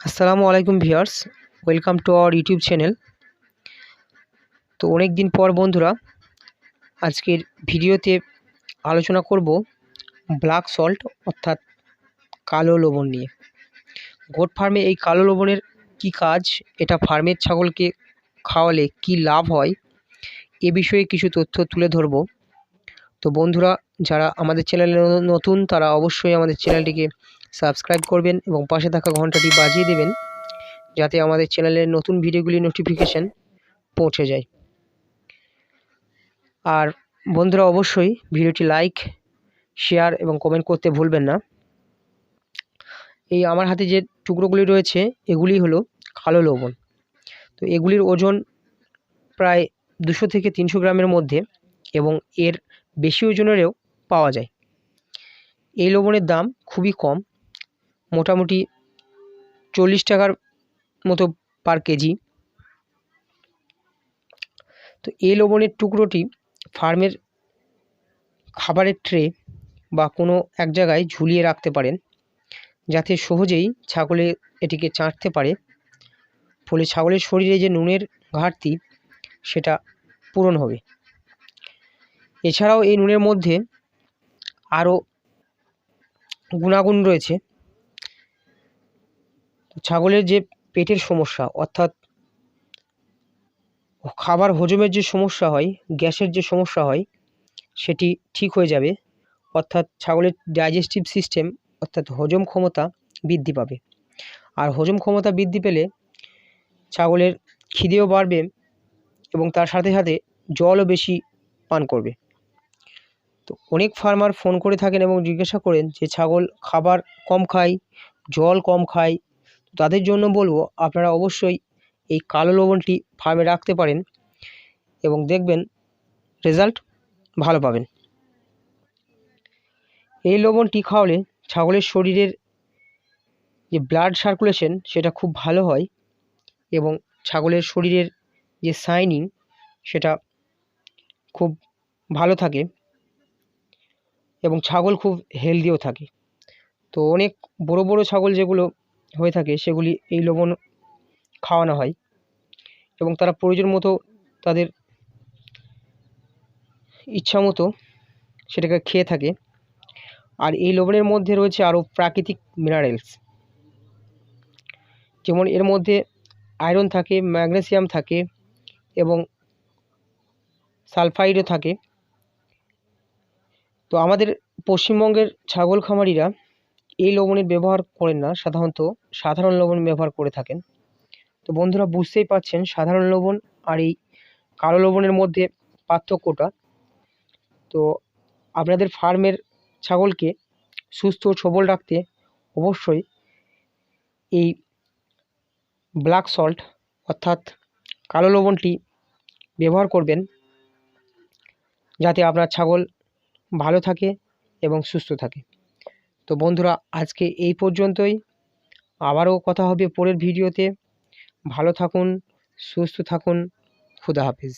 আসসালামু আলাইকুম viewers, welcome to our YouTube channel. তো অনেক দিন পর বন্ধুরা, আজকের ভিডিওতে আলোচনা করব ব্ল্যাক সল্ট অর্থাৎ কালো লবণ নিয়ে। গোট ফার্মে এই কালো লবণের কি কাজ, এটা ফার্মের ছাগলকে খাওয়ালে কি লাভ হয়, এ বিষয়ে কিছু তথ্য তুলে ধরব। তো বন্ধুরা, যারা আমাদের চ্যানেলে নতুন, তারা অবশ্যই আমাদের চ্যানেলটিকে সাবস্ক্রাইব করবেন এবং পাশে থাকা ঘন্টাটি বাজিয়ে দেবেন যাতে আমাদের চ্যানেলের নতুন ভিডিওগুলি নোটিফিকেশান পৌঁছে যায়। আর বন্ধুরা অবশ্যই ভিডিওটি লাইক শেয়ার এবং কমেন্ট করতে ভুলবেন না। এই আমার হাতে যে টুকরোগুলি রয়েছে, এগুলি হলো কালো লবণ। তো এগুলির ওজন প্রায় দুশো থেকে তিনশো গ্রামের মধ্যে এবং এর বেশি ওজনেরও পাওয়া যায়। এই লবণের দাম খুবই কম। মোটামুটি চল্লিশ টাকার মতো পার কেজি। তো এই লবণের টুকরোটি ফার্মের খাবারের ট্রে বা কোনো এক জায়গায় ঝুলিয়ে রাখতে পারেন, যাতে সহজেই ছাগলে এটিকে চাটতে পারে। ফলে ছাগলের শরীরে যে নুনের ঘাটতি, সেটা পূরণ হবে। এছাড়াও এই নুনের মধ্যে আরও গুণাগুণ রয়েছে। ছাগলের যে পেটের সমস্যা, অর্থাৎ খাবার হজমের যে সমস্যা হয়, গ্যাসের যে সমস্যা হয়, সেটি ঠিক হয়ে যাবে। অর্থাৎ ছাগলের ডাইজেস্টিভ সিস্টেম অর্থাৎ হজম ক্ষমতা বৃদ্ধি পাবে। আর হজম ক্ষমতা বৃদ্ধি পেলে ছাগলের খিদেও বাড়বে এবং তার সাথে সাথে জলও বেশি পান করবে। তো অনেক ফার্মার ফোন করে থাকেন এবং জিজ্ঞাসা করেন যে, ছাগল খাবার কম খায়, জল কম খায় তাদের জন্য বলব আপনারা অবশ্যই এই কালো লবণটি ফার্মে রাখতে পারেন এবং দেখবেন রেজাল্ট ভালো পাবেন। এই লবণটি খাওয়ালে ছাগলের শরীরের যে ব্লাড সার্কুলেশন সেটা খুব ভালো হয় এবং ছাগলের শরীরের যে সাইনিং সেটা খুব ভালো থাকে এবং ছাগল খুব হেলদিও থাকে। তো অনেক বড় বড় ছাগল যেগুলো হয়ে থাকে সেগুলি এই লবণ খাওয়ানো হয় এবং তারা প্রয়োজন মতো তাদের ইচ্ছা মতো সেটাকে খেয়ে থাকে। আর এই লবণের মধ্যে রয়েছে আরও প্রাকৃতিক মিনারেলস যেমন এর মধ্যে আয়রন থাকে ম্যাগনেসিয়াম থাকে এবং সালফাইডও থাকে। তো আমাদের পশ্চিমবঙ্গের ছাগল খামারিরা এই লবণের ব্যবহার করেন না, সাধারণত সাধারণ লবণ ব্যবহার করে থাকেন। তো বন্ধুরা বুঝতেই পারছেন, সাধারণ লবণ আর এই কালো লবণের মধ্যে পার্থক্যটা। তো আপনাদের ফার্মের ছাগলকে সুস্থ সবল রাখতে অবশ্যই এই ব্ল্যাক সল্ট অর্থাৎ কালো লবণটি ব্যবহার করবেন, যাতে আপনার ছাগল ভালো থাকে এবং সুস্থ থাকে। তো বন্ধুরা, আজকে এই পর্যন্তই। আবারও কথা হবে পরের ভিডিওতে। ভালো থাকুন, সুস্থ থাকুন। খুদা হাফিজ।